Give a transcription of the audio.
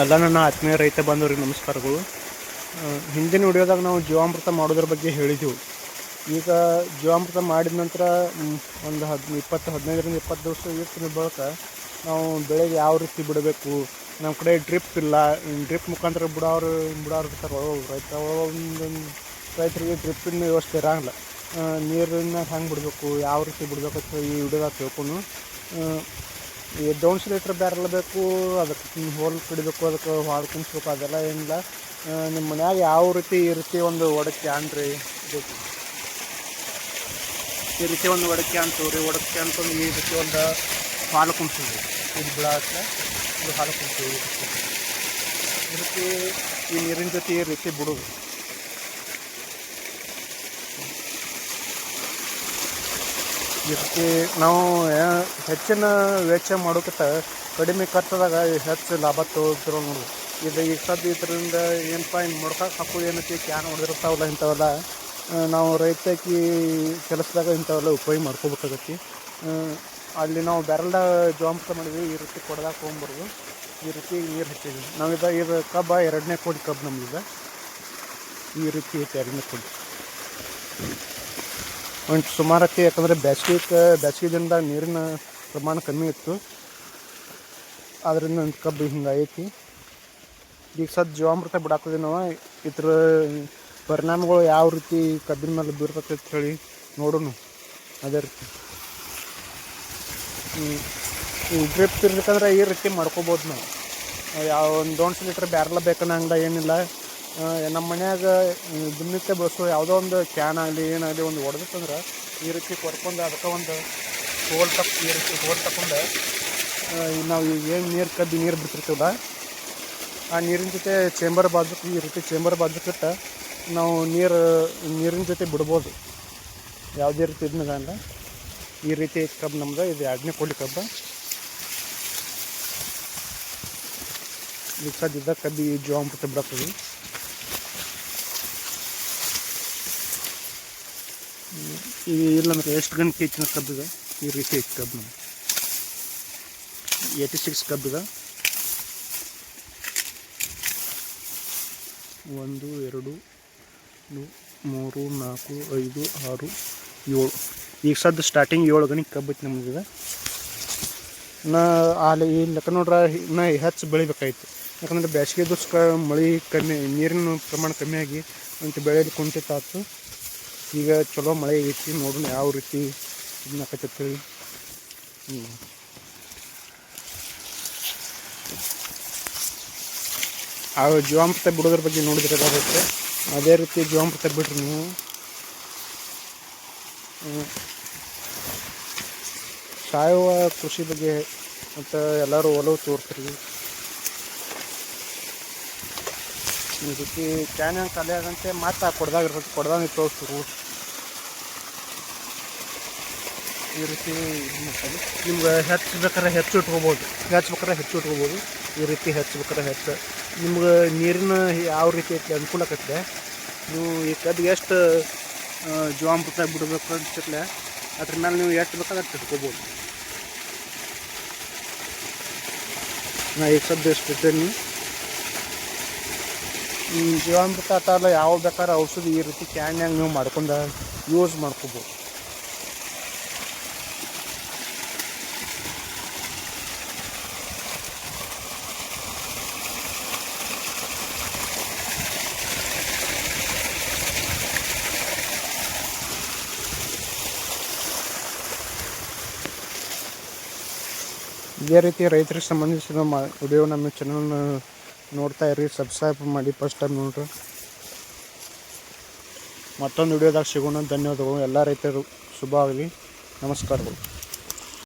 ಎಲ್ಲ ನನ್ನ ಆತ್ಮೀಯ ರೈತ ಬಂದವ್ರಿಗೆ ನಮಸ್ಕಾರಗಳು. ಹಿಂದಿನ ವಿಡಿಯೋದಾಗ ನಾವು ಜೀವಾಮೃತ ಮಾಡೋದ್ರ ಬಗ್ಗೆ ಹೇಳಿದೆವು. ಈಗ ಜೀವಾಮೃತ ಮಾಡಿದ ನಂತರ ಒಂದು ಹದ್, ಇಪ್ಪತ್ತು, ಹದಿನೈದರಿಂದ ಇಪ್ಪತ್ತು ದಿವಸ ಇರ್ತಿನ ಬಳಿಕ ನಾವು ಬೆಳೆಗೆ ಯಾವ ರೀತಿ ಬಿಡಬೇಕು, ನಮ್ಮ ಕಡೆ ಡ್ರಿಪ್ ಇಲ್ಲ, ಡ್ರಿಪ್ ಮುಖಾಂತರ ಬಿಡೋರು ಬಿಡೋರು ಇರ್ತಾರೆ ಒಳಗೆ ರೈತ ಒಂದೊಂದು ರೈತರಿಗೆ ಡ್ರಿಪ್ಪಿನ ವ್ಯವಸ್ಥೆ ಇರೋಂಗಿಲ್ಲ. ನೀರನ್ನ ಹೆಂಗೆ ಬಿಡಬೇಕು, ಯಾವ ರೀತಿ ಬಿಡಬೇಕು ಅಂತ ಈ ವಿಡಿಯೋದಾಗ ತಿಳ್ಕೊಂಡು ಈ ಡೌನ್ಸ್ ಲೀಟ್ರ್ ಬ್ಯಾರಲ್ ಬೇಕು, ಅದಕ್ಕೆ ಹೋಲ್ ಕಡಿಬೇಕು, ಅದಕ್ಕೆ ಹಾಲು ಕುಣಿಸ್ಬೇಕು ಅದೆಲ್ಲ ಏನಿಲ್ಲ. ನಿಮ್ಮ ಮನ್ಯಾಗ ಯಾವ ರೀತಿ ಈ ರೀತಿ ಒಂದು ಒಡಕ್ಕೆ ಅನ್ರಿ ಈ ರೀತಿ ಒಂದು ಒಡಕ್ಕೆ ಅಂತೀವ್ರಿ ಒಡಕ್ಕೆ ಅಂತಂದು ಈ ರೀತಿ ಒಂದು ಹಾಲು ಕುಣಿಸೋದು ಇದು ಬಿಡಕ್ಕೆ ಇದು ಹಾಲು ರೀತಿ ಈ ರೀತಿ ಈ ನೀರಿನ ಜೊತೆ ಈ ರೀತಿ ಬಿಡೋದು. ರೀತಿ ನಾವು ಹೆಚ್ಚಿನ ವೆಚ್ಚ ಮಾಡೋಕ್ಕಿಂತ ಕಡಿಮೆ ಖರ್ಚದಾಗ ಹೆಚ್ಚು ಲಾಭ ತಗೋತಿರೋ ನೋಡಿ ಇದು ಈಗ ಸದ್ಯ ಇದರಿಂದ ಏನಪ್ಪ ಹಿಂಗೆ ಮೊಡ್ಕಕ್ಕೆ ಹಾಕು ಏನೈತಿ ಕ್ಯಾನ್ ಹೊಡೆದಿರ್ತಾವಲ್ಲ ಇಂಥವೆಲ್ಲ ನಾವು ರೈತಕಿ ಕೆಲಸದಾಗ ಇಂಥವೆಲ್ಲ ಉಪಯೋಗ ಮಾಡ್ಕೋಬೇಕಾಗತ್ತಿ. ಅಲ್ಲಿ ನಾವು ಬ್ಯಾರಲ್ದಾಗ ಜೋಂಪ್ತ ಮಾಡಿದ್ವಿ, ಈ ರೀತಿ ಕೊಡದಾಗ ತೊಗೊಂಬರ್ದು. ಈ ರೀತಿ ನೀರು ಹಚ್ಚಿದ್ವಿ. ನಾವಿದ ಇದು ಕಬ್ಬ ಎರಡನೇ ಕೋಡಿ ಕಬ್ಬು ನಮಗಿದೆ ಈ ರೀತಿ ಐತಿ ಎರಡನೇ ಕೋಡಿ ಒಂದು ಸುಮಾರಕ್ಕೆ ಯಾಕಂದರೆ ಬೇಸಿಗೆ ಬೇಸಿಗೆ ದಿನದಾಗ ನೀರಿನ ಪ್ರಮಾಣ ಕಮ್ಮಿ ಇತ್ತು. ಅದರಿಂದ ಒಂದು ಕಬ್ಬು ಹಿಂಗೆ ಐತಿ ಈಗ ಸದ್ ಜೀವಾಮೃತ ಬಿಡಾಕ್ತದೆ ನಾವು ಇದ್ರ ಪರಿಣಾಮಗಳು ಯಾವ ರೀತಿ ಕಬ್ಬಿನ ಮೇಲೆ ಬೀರ್ತೈತೆ ಅಂತ ಹೇಳಿ ನೋಡೋಣ ಅದೇ ರೀತಿ. ಡ್ರಿಪ್ ಇರ್ಬೇಕಂದ್ರೆ ಈ ರೀತಿ ಮಾಡ್ಕೋಬೋದು ನಾವು. ಯಾವ ಒಂದು ದೊಣ್ಣು ಲೀಟ್ರ್ ಬ್ಯಾರಲ ಹಂಗೆ ಏನಿಲ್ಲ. ನಮ್ಮ ಮನ್ಯಾಗ, ಈ ದಿನನಿತ್ಯ ಬಳಸೋ ಯಾವುದೋ ಒಂದು ಕ್ಯಾನ್ ಆಗಲಿ ಏನಾಗಲಿ ಒಂದು ಹೊಡೆದಿತ್ತಂದ್ರೆ, ಈ ರೀತಿ ಕೊರ್ಕೊಂಡು ಅದಕ್ಕೆ ಒಂದು ಹೋಲ್ ತಪ್ಪು ಈ ರೀತಿ ಹೋಲ್ ಈ ನಾವು ಈಗ ಏನು ನೀರು ಕದ್ದು, ನೀರು ಬಿಡ್ತಿರ್ತೀವಲ್ಲ, ಆ ನೀರಿನ ಜೊತೆ ಚೇಂಬರ್ ಬಾಜು ಈ ರೀತಿ ಚೇಂಬರ್ ಬಾಜುಕಿಟ್ಟ ನಾವು ನೀರು, ನೀರಿನ ಜೊತೆ ಬಿಡ್ಬೋದು. ಯಾವುದೇ ರೀತಿ ಇದನ್ನ ಈ ರೀತಿ ಕಬ್ಬು ನಮ್ದು, ಇದು ಎರಡನೇ ಕೋಳಿ ಕಬ್ಬು. ಈಗ ಕದ್ದು ಕಬ್ಬಿ ಬಿಡಕ್ತದೆ ಇಲ್ಲಂದ್ರೆ ಎಷ್ಟು ಗಂಟೆ ಹೆಚ್ಚಿನ ಕಬ್ಬಿದ ಈ ರೀತಿ ಐತಿ ಕಬ್ಬು ಏಯ್ಟಿ ಸಿಕ್ಸ್ ಕಬ್ಬಿದೆ ಒಂದು, ಎರಡು ಮೂರು, ನಾಲ್ಕು, ಐದು, ಆರು, ಏಳು. ಈಗ ಸದ್ದು ಸ್ಟಾರ್ಟಿಂಗ್ ಏಳು ಗಣಿ ಕಬ್ಬು ಐತಿ ನಮ್ಗೆ ನಾ ಅಲ್ಲಿ ಈ ಲೆಕ್ಕ ನೋಡ್ರೆ ನಾ ಹೆಚ್ಚು ಬೆಳಿಬೇಕಾಯ್ತು. ಯಾಕಂದ್ರೆ ಬೇಸಿಗೆ ದುಸ್ಕ ಮಳೆ ಕಮ್ಮಿ, ನೀರಿನ ಪ್ರಮಾಣ ಕಮ್ಮಿ ಆಗಿ ಅಂತ ಬೆಳೆಯಲ್ಲಿ ಕುಂಠಿತ ಆಯ್ತು ಈಗ ಚಲೋ ಮಳೆ ಐತಿ, ನೋಡೋಣ ಯಾವ ರೀತಿ ಇದನ್ನ ಹ್ಞೂ ಆ ಜೀವಾಮೃತ ಬಿಡೋದ್ರ ಬಗ್ಗೆ ನೋಡಿದ್ರೆ ಅದೇ ರೀತಿ ಜೀವಾಮೃತ ಬಿಡ್ರಿ ನೀವು. ಸಾವಯವ ಕೃಷಿ ಬಗ್ಗೆ ಮತ್ತು ಎಲ್ಲರೂ ಒಲವು ತೋರ್ಸ್ರಿ. ಈ ರೀತಿ ಕ್ಯಾನ್ ಹೆಂಗೆ ಖಾಲಿ ಆಗಂತೆ ಮತ್ತೆ ಆ ಕೊಡ್ದಾಗ ಇರ್ತದೆ ಕೊಡ್ದಾಗ ತೋರಿಸ್ರು ಈ ರೀತಿ. ನಿಮ್ಗೆ ಹೆಚ್ಚು ಬೇಕಾದ್ರೆ ಹೆಚ್ಚು ಇಟ್ಕೋಬೋದು. ಹೆಚ್ಚು ಬೇಕಾದ್ರೆ ಹೆಚ್ಚು ಇಟ್ಕೋಬೋದು. ಈ ರೀತಿ ಹೆಚ್ಚು ಬೇಕಾದ್ರೆ ಹೆಚ್ಚು. ನಿಮ್ಗೆ ನೀರಿನ ಯಾವ ರೀತಿ ಐತಿ ಅನುಕೂಲ ಆಕತ್ತೆ ನೀವು ಈ ಕದ್ದು ಎಷ್ಟು ಜೀವಾಮೃತ ಬಿಡಬೇಕು ಅನ್ಸಿರ್ಲೆ ಅದ್ರ ಮೇಲೆ ನೀವು ಎಷ್ಟು ಬೇಕಾದ್ರೆ ಇಟ್ಕೋಬೋದು. ನಾ ಈಗ ಸದ್ಯ ಎಷ್ಟು ಇಟ್ಟೇನಿ ಈ ಜೀವಾಮೃತ ಅಥವಾ ಯಾವ ಬೇಕಾದ್ರೆ ಔಷಧಿ ಈ ರೀತಿ ಕ್ಯಾನ್ಯಾಗ ನೀವು ಮಾಡ್ಕೊಂಡು ಯೂಸ್ ಮಾಡ್ಕೋಬೋದು. ಇದೇ ರೀತಿ ರೈತರಿಗೆ ಸಂಬಂಧಿಸಿದ ಮಾ ವಿಡಿಯೋ ನಮ್ಮ ಚಾನಲ್ನ ನೋಡ್ತಾ ಇರಿ ಸಬ್ಸ್ಕ್ರೈಬ್ ಮಾಡಿ ಫಸ್ಟ್ ಟೈಮ್ ನೋಡ್ರಿ. ಮತ್ತೊಂದು ವಿಡಿಯೋದಾಗ ಸಿಗೋಣ. ಧನ್ಯವಾದಗಳು. ಎಲ್ಲ ರೈತರು, ಶುಭ ಆಗಲಿ. ನಮಸ್ಕಾರಗಳು.